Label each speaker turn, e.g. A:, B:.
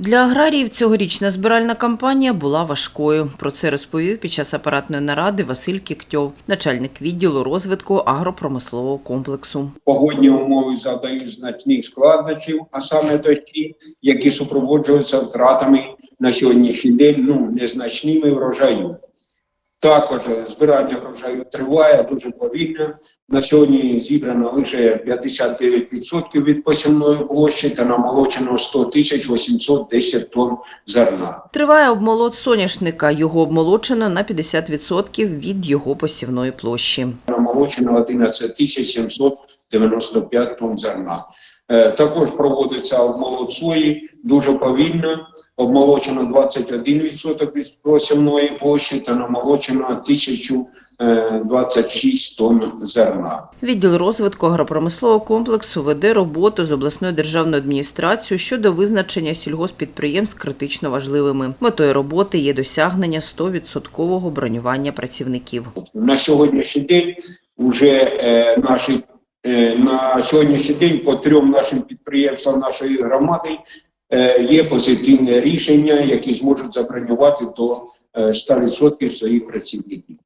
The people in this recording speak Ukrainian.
A: Для аграріїв цьогорічна збиральна кампанія була важкою. Про це розповів під час апаратної наради Василь Кіктьов, начальник відділу розвитку агропромислового комплексу.
B: Погодні умови завдають значних складнощів, а саме ті, які супроводжуються втратами на сьогоднішній день ну, незначними врожаю. Також збирання врожаю триває дуже повільно. На сьогодні зібрано лише 59% від посівної площі та намолочено 100 тисяч 810 тонн зерна.
A: Триває обмолот соняшника. Його обмолочено на 50% від його посівної площі.
B: Намолочено 11 тисяч 795 тонн зерна. Е, Також проводиться обмолот сої дуже повільно. Обмолочено 21% від посівної площі та намолочено 1026 тонн зерна.
A: Відділ розвитку агропромислового комплексу веде роботу з обласною державною адміністрацією щодо визначення сільгоспідприємств критично важливими. Метою роботи є досягнення 100% бронювання працівників.
B: На сьогоднішній день вже е, наші е, на сьогоднішній день по трьом нашим підприємствам нашої громади е, є позитивне рішення, які зможуть забронювати до е, 100% своїх працівників.